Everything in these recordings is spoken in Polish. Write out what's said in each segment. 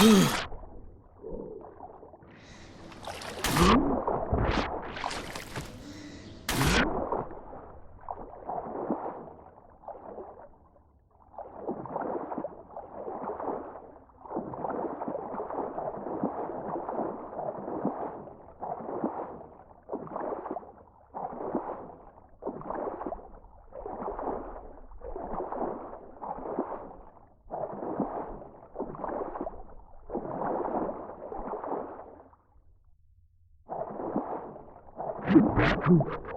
Mm-hmm. true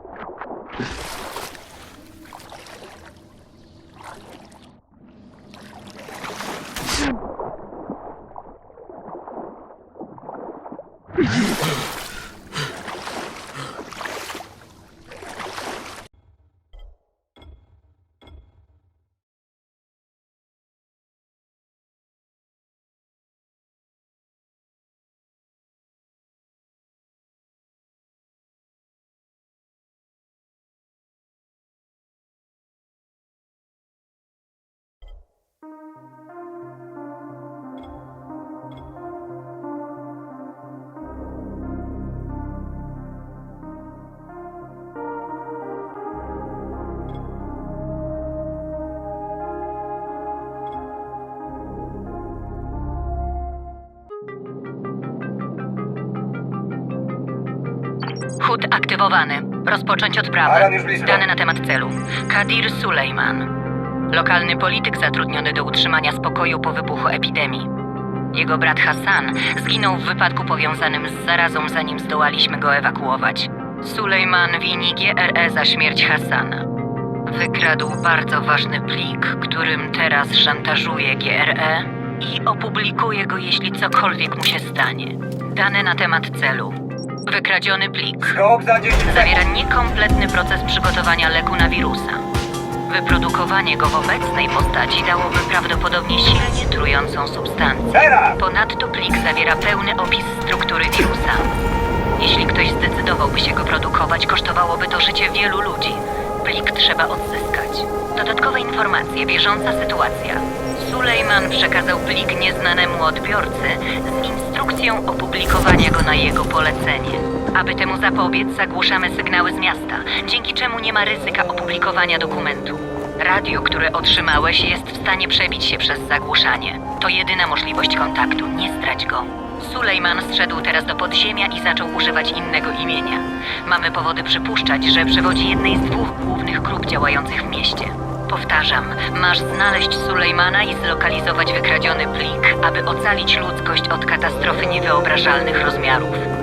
Aktywowany. Rozpocząć odprawę. Alan już blisko. Dane na temat celu. Kadir Sulejman. Lokalny polityk zatrudniony do utrzymania spokoju po wybuchu epidemii. Jego brat Hassan zginął w wypadku powiązanym z zarazą, zanim zdołaliśmy go ewakuować. Sulejman wini GRE za śmierć Hassana. Wykradł bardzo ważny plik, którym teraz szantażuje GRE i opublikuje go, jeśli cokolwiek mu się stanie. Dane na temat celu. Wykradziony plik Skok za 10 zawiera niekompletny proces przygotowania leku na wirusa. Wyprodukowanie go w obecnej postaci dałoby prawdopodobnie silnie trującą substancję. Teraz! Ponadto plik zawiera pełny opis struktury wirusa. Jeśli ktoś zdecydowałby się go produkować, kosztowałoby to życie wielu ludzi. Plik trzeba odzyskać. Dodatkowe informacje, bieżąca sytuacja. Sulejman przekazał plik nieznanemu odbiorcy z instrukcją opublikowania go na jego polecenie. Aby temu zapobiec, zagłuszamy sygnały z miasta, dzięki czemu nie ma ryzyka opublikowania dokumentu. Radio, które otrzymałeś, jest w stanie przebić się przez zagłuszanie. To jedyna możliwość kontaktu, nie strać go. Sulejman zszedł teraz do podziemia i zaczął używać innego imienia. Mamy powody przypuszczać, że przewodzi jednej z dwóch głównych grup działających w mieście. Powtarzam, masz znaleźć Sulejmana i zlokalizować wykradziony plik, aby ocalić ludzkość od katastrofy niewyobrażalnych rozmiarów.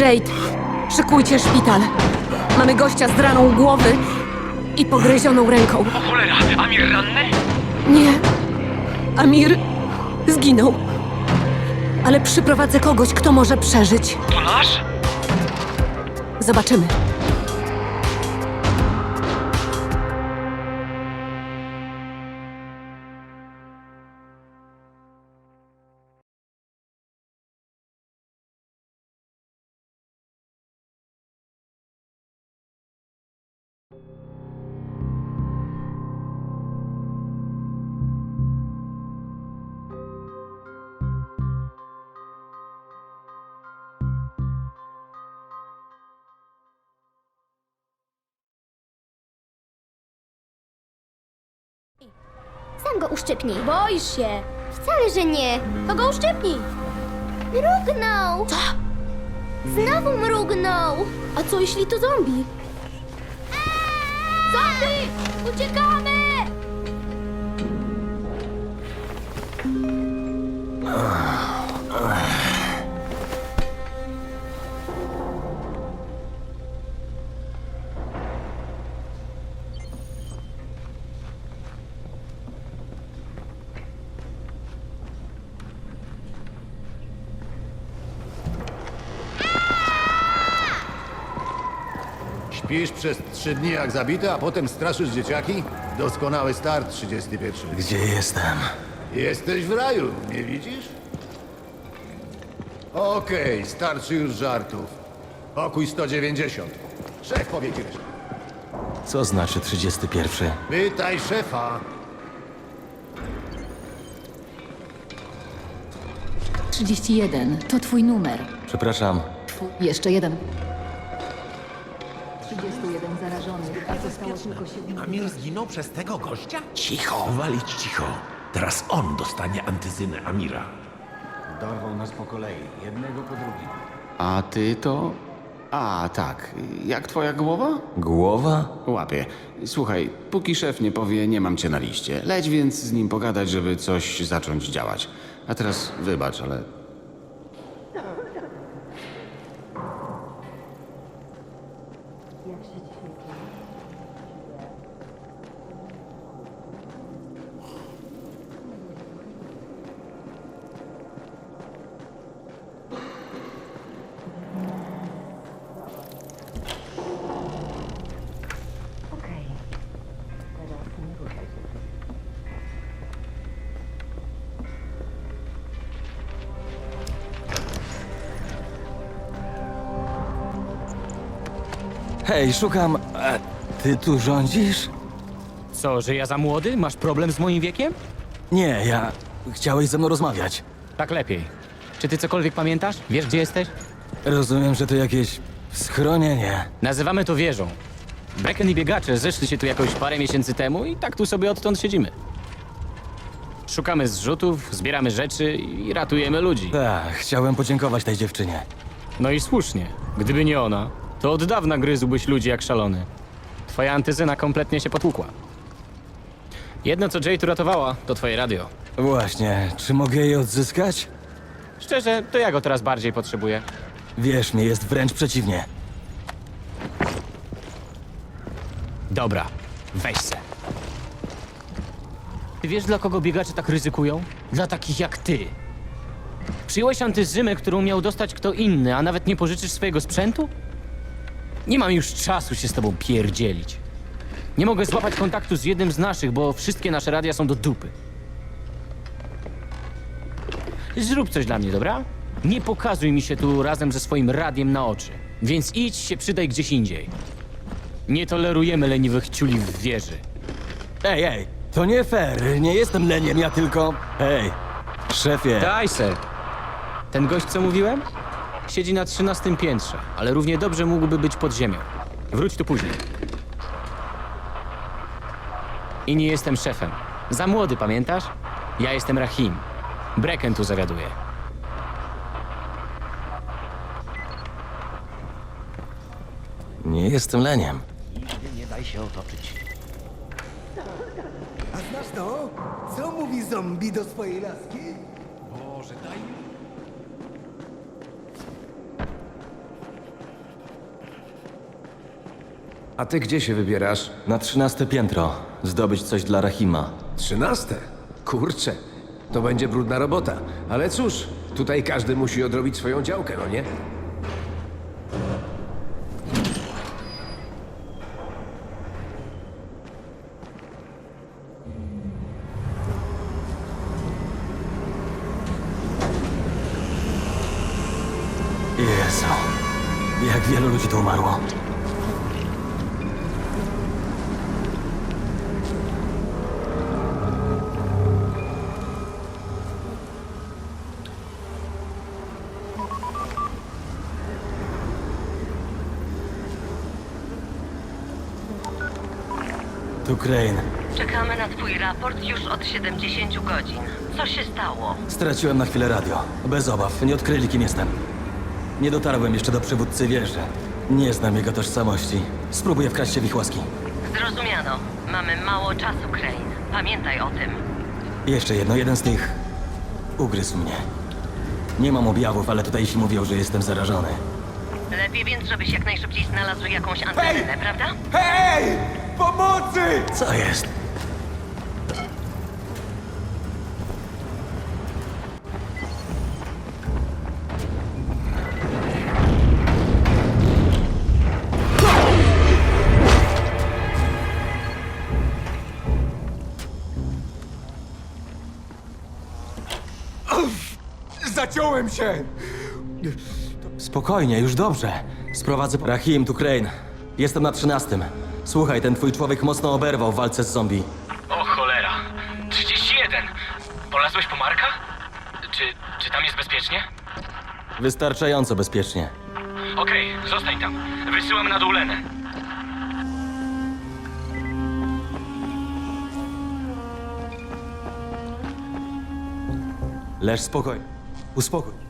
Jade. Szykujcie szpital. Mamy gościa z raną głowy i pogryzioną ręką. O cholera, Amir ranny? Nie. Amir zginął. Ale przyprowadzę kogoś, kto może przeżyć. To nasz? Zobaczymy. Sam go uszczypnij. Boisz się. Wcale, że nie. To go uszczypnij. Mrugnął. Co? Znowu mrugnął. A co jeśli to zombie? Zombie! Uciekamy! Śpisz przez trzy dni jak zabity, a potem straszysz dzieciaki? Doskonały start 31. Gdzie jestem? Jesteś w raju, nie widzisz? Okej, starczy już żartów. Pokój 190. Szef powie ci resztę. Co znaczy 31? Pytaj szefa. 31. To twój numer. Przepraszam. Jeszcze jeden. 31 zarażonych, a zostało tylko 7. Amir zginął przez tego gościa? Cicho! Walić cicho. Teraz on dostanie antyzynę Amira. Dorwał nas po kolei, jednego po drugim. A ty to. A, tak. Jak twoja głowa? Głowa? Łapie. Słuchaj, póki szef nie powie, nie mam cię na liście. Leć więc z nim pogadać, żeby coś zacząć działać. A teraz wybacz, ale. Hej, szukam... A ty tu rządzisz? Co, że ja za młody? Masz problem z moim wiekiem? Nie, ja... Chciałeś ze mną rozmawiać. Tak lepiej. Czy ty cokolwiek pamiętasz? Wiesz, gdzie jesteś? Rozumiem, że to jakieś... schronienie. Nazywamy to wieżą. Brecken i biegacze zeszli się tu jakoś parę miesięcy temu i tak tu sobie odtąd siedzimy. Szukamy zrzutów, zbieramy rzeczy i ratujemy ludzi. Tak, chciałem podziękować tej dziewczynie. No i słusznie. Gdyby nie ona, to od dawna gryzłbyś ludzi jak szalony. Twoja antyzyna kompletnie się potłukła. Jedno, co Jay tu ratowała, to twoje radio. Właśnie, czy mogę je odzyskać? Szczerze, to ja go teraz bardziej potrzebuję. Wierz mi, jest wręcz przeciwnie. Dobra, weź se. Ty wiesz, dla kogo biegacze tak ryzykują? Dla takich jak ty. Przyjąłeś antyzymę, którą miał dostać kto inny, a nawet nie pożyczysz swojego sprzętu? Nie mam już czasu się z tobą pierdzielić. Nie mogę złapać kontaktu z jednym z naszych, bo wszystkie nasze radia są do dupy. Zrób coś dla mnie, dobra? Nie pokazuj mi się tu razem ze swoim radiem na oczy. Więc idź się przydaj gdzieś indziej. Nie tolerujemy leniwych ciuli w wieży. Ej, ej, to nie fair, nie jestem leniem, ja tylko... Hej, szefie, Daj se. Ten gość, co mówiłem? Siedzi na trzynastym piętrze, ale równie dobrze mógłby być pod ziemią. Wróć tu później. I nie jestem szefem. Za młody, pamiętasz? Ja jestem Rahim. Brecken tu zawiaduje. nie jestem leniem. Nie daj się otoczyć. A znasz to? Co mówi zombie do swojej laski? Boże, daj A ty gdzie się wybierasz? Na trzynaste piętro. Zdobyć coś dla Rahima. Trzynaste? Kurczę, to będzie brudna robota. Ale cóż, tutaj każdy musi odrobić swoją działkę, no nie? Jezu. Jak wielu ludzi tu umarło. Crane. Czekamy na twój raport już od 70 godzin. Co się stało? Straciłem na chwilę radio. Bez obaw, nie odkryli kim jestem. Nie dotarłem jeszcze do przywódcy wieży. Nie znam jego tożsamości. Spróbuję wkraść się w ich łaski. Zrozumiano. Mamy mało czasu, Crane. Pamiętaj o tym. Jeszcze jedno, jeden z nich ugryzł mnie. Nie mam objawów, ale tutaj się mówią, że jestem zarażony. Lepiej więc, żebyś jak najszybciej znalazł jakąś antenę, prawda? Hej! Pomocy! Co jest? Zaciąłem się! Spokojnie, już dobrze. Sprowadzę... Rahim, tu Crane. Jestem na trzynastym. Słuchaj, ten twój człowiek mocno oberwał w walce z zombie. O cholera. 31. Polazłeś po Marka? Czy, czy tam jest bezpiecznie? Wystarczająco bezpiecznie. Okej, zostań tam. Wysyłam na dół Lenę. Leż spokoj. Uspokój.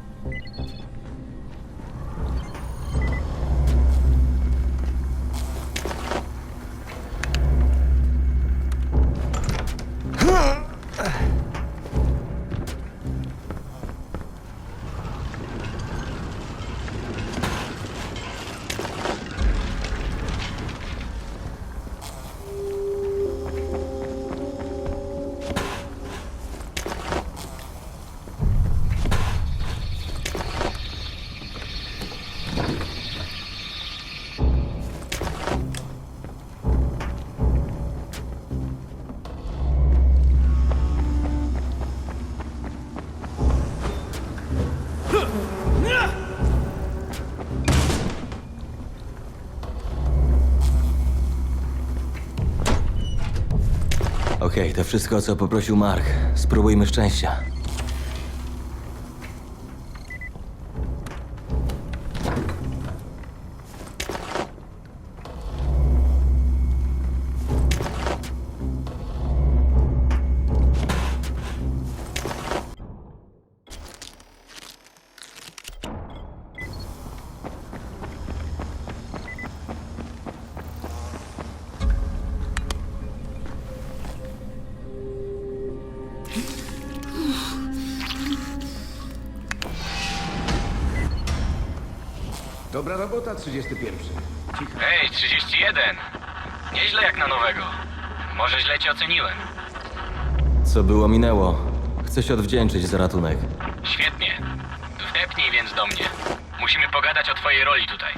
Okej, to wszystko, o co poprosił Mark. Spróbujmy szczęścia. Dobra robota, 31. Hej, 31. Nieźle jak na nowego. Może źle cię oceniłem. Co było, minęło. Chcę się odwdzięczyć za ratunek. Świetnie. Wdepnij więc do mnie. Musimy pogadać o twojej roli tutaj.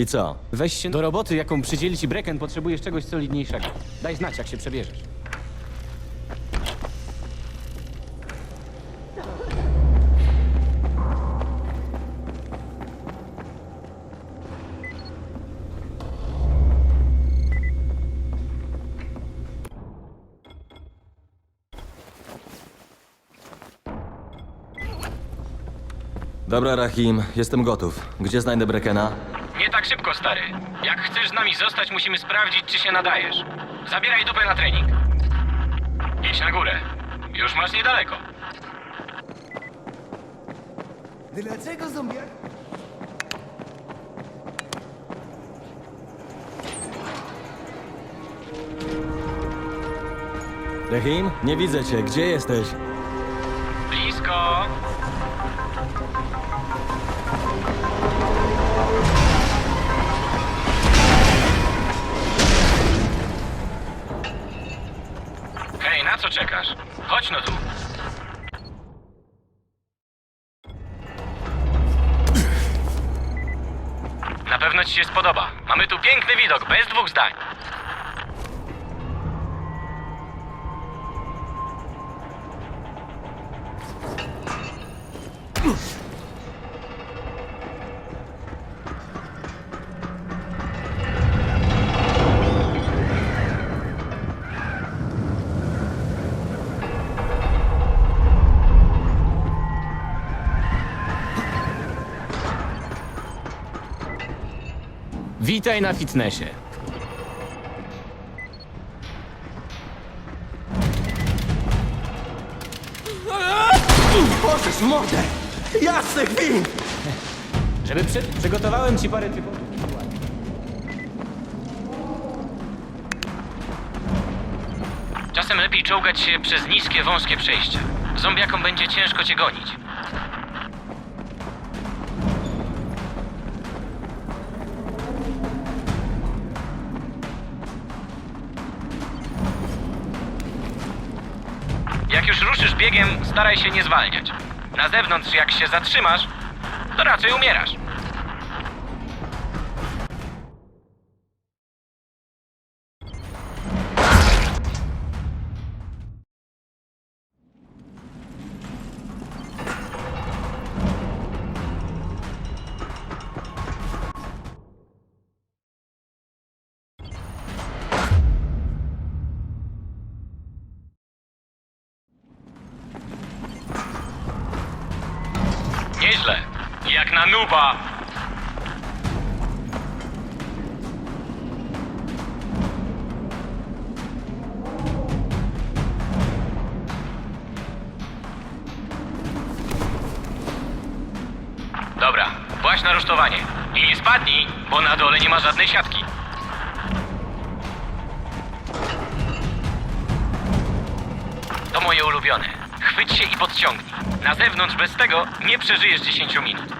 I co? Weź się do roboty, jaką przydzieli ci Brecken. Potrzebujesz czegoś solidniejszego. Daj znać, jak się przebierzesz. Dobra, Rahim, jestem gotów. Gdzie znajdę Brekena? Nie tak szybko, stary. Jak chcesz z nami zostać, musimy sprawdzić, czy się nadajesz. Zabieraj dupę na trening. Idź na górę. Już masz niedaleko. Dlaczego zombiak? Rahim, nie widzę cię. Gdzie jesteś? Czekasz? Chodź no tu. Na pewno ci się spodoba. Mamy tu piękny widok, bez dwóch zdań. Witaj na fitnessie. Możesz mordę! Jasny gwint! Żeby przy... przygotowałem ci parę typów. Czasem lepiej czołgać się przez niskie, wąskie przejścia. Zombiakom będzie ciężko cię gonić. Biegiem, staraj się nie zwalniać. Na zewnątrz, jak się zatrzymasz, to raczej umierasz. Na nuba. Dobra, właśnie na rusztowanie. I nie spadnij, bo na dole nie ma żadnej siatki. To moje ulubione. Chwyć się i podciągnij. Na zewnątrz bez tego nie przeżyjesz 10 minut.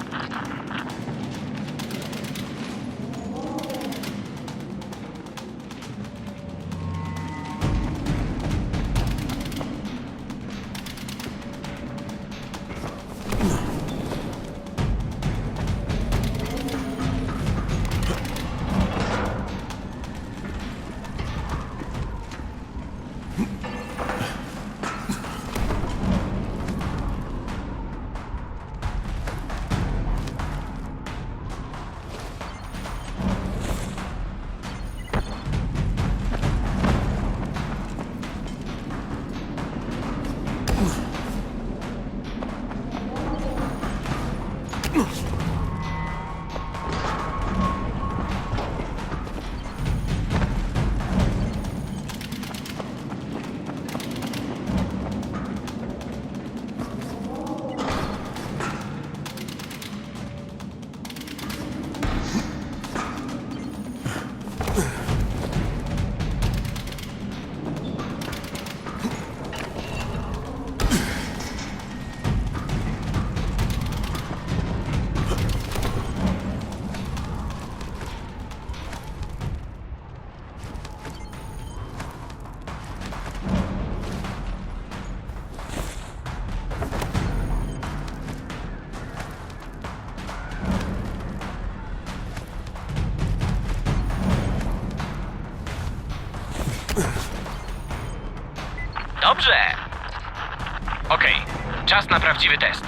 Czas na prawdziwy test.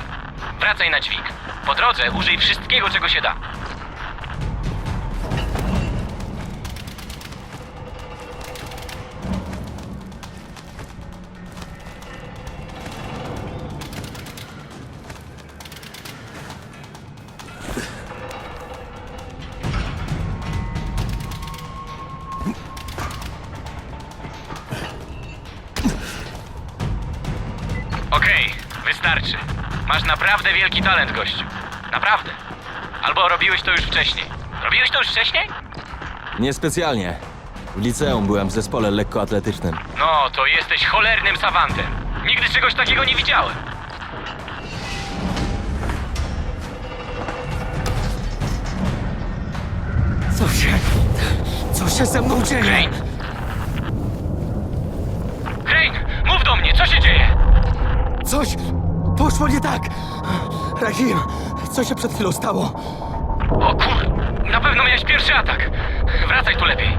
Wracaj na dźwig. Po drodze użyj wszystkiego, czego się da. Naprawdę wielki talent, gościu. Naprawdę. Albo robiłeś to już wcześniej. Robiłeś to już wcześniej? Niespecjalnie. W liceum byłem w zespole lekkoatletycznym. No, to jesteś cholernym sawantem. Nigdy czegoś takiego nie widziałem. Co się... Co się ze mną dzieje? Crane! Crane, mów do mnie, co się dzieje? Coś poszło nie tak! Rahim, co się przed chwilą stało? O kur... Na pewno miałeś pierwszy atak. Wracaj tu lepiej.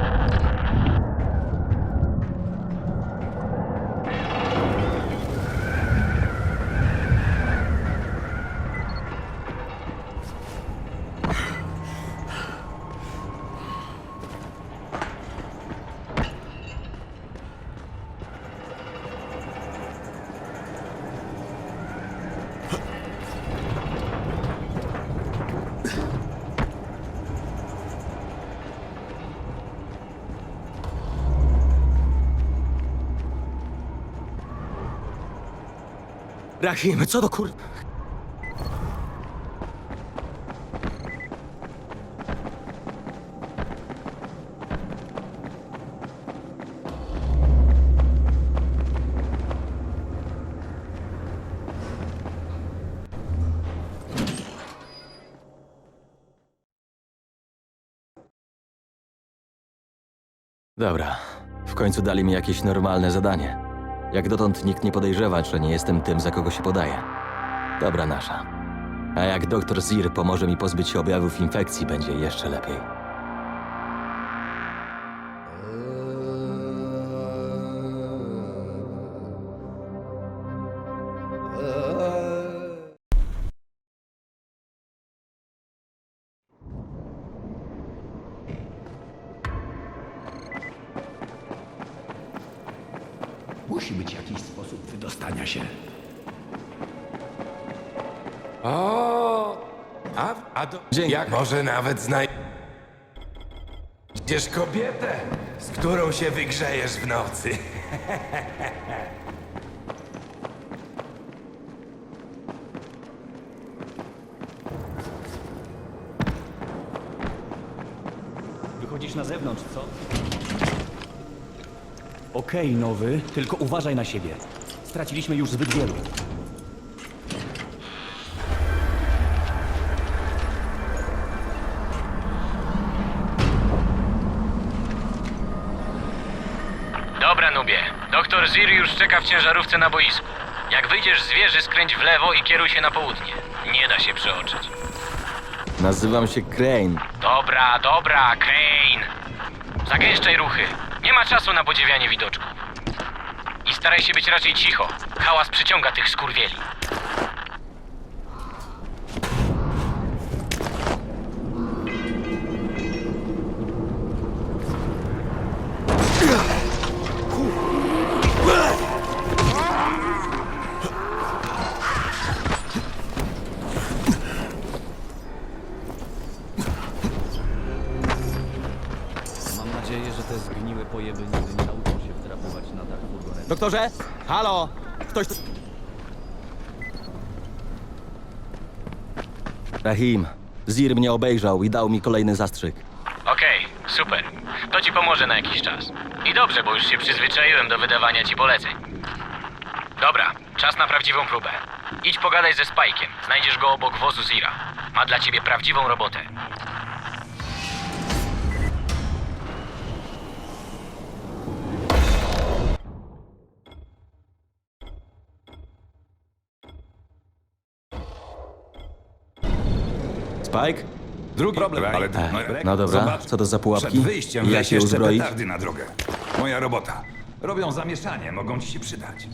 Rahim, co do kur... Dobra, w końcu dali mi jakieś normalne zadanie. Jak dotąd nikt nie podejrzewa, że nie jestem tym, za kogo się podaję. Dobra nasza. A jak doktor Zir pomoże mi pozbyć się objawów infekcji, będzie jeszcze lepiej. Musi być jakiś sposób wydostania się. O, a, a do... Dzięki. Jak może nawet znaj... Gdzież kobietę, z którą się wygrzejesz w nocy. Wychodzisz na zewnątrz, co? Okej, nowy, tylko uważaj na siebie. Straciliśmy już zbyt wielu. Dobra, Nubie. Doktor Zir już czeka w ciężarówce na boisku. Jak wyjdziesz z wieży, skręć w lewo i kieruj się na południe. Nie da się przeoczyć. Nazywam się Crane. Dobra, dobra, Crane. Zagęszczaj ruchy. Nie ma czasu na podziwianie widoczków. I staraj się być raczej cicho. Hałas przyciąga tych skurwieli. Doktorze? Halo? Ktoś. Rahim, Zir mnie obejrzał i dał mi kolejny zastrzyk. Okej, super. To ci pomoże na jakiś czas. I dobrze, bo już się przyzwyczaiłem do wydawania ci poleceń. Dobra, czas na prawdziwą próbę. Idź pogadaj ze Spajkiem. Znajdziesz go obok wozu Zira. Ma dla ciebie prawdziwą robotę. Spike? Drugi problem, ale... No dobra, co to za pułapki? Przed wyjściem jak weź je jeszcze uzbroić? petardy na drogę. Moja robota. Robią zamieszanie, mogą ci się przydać.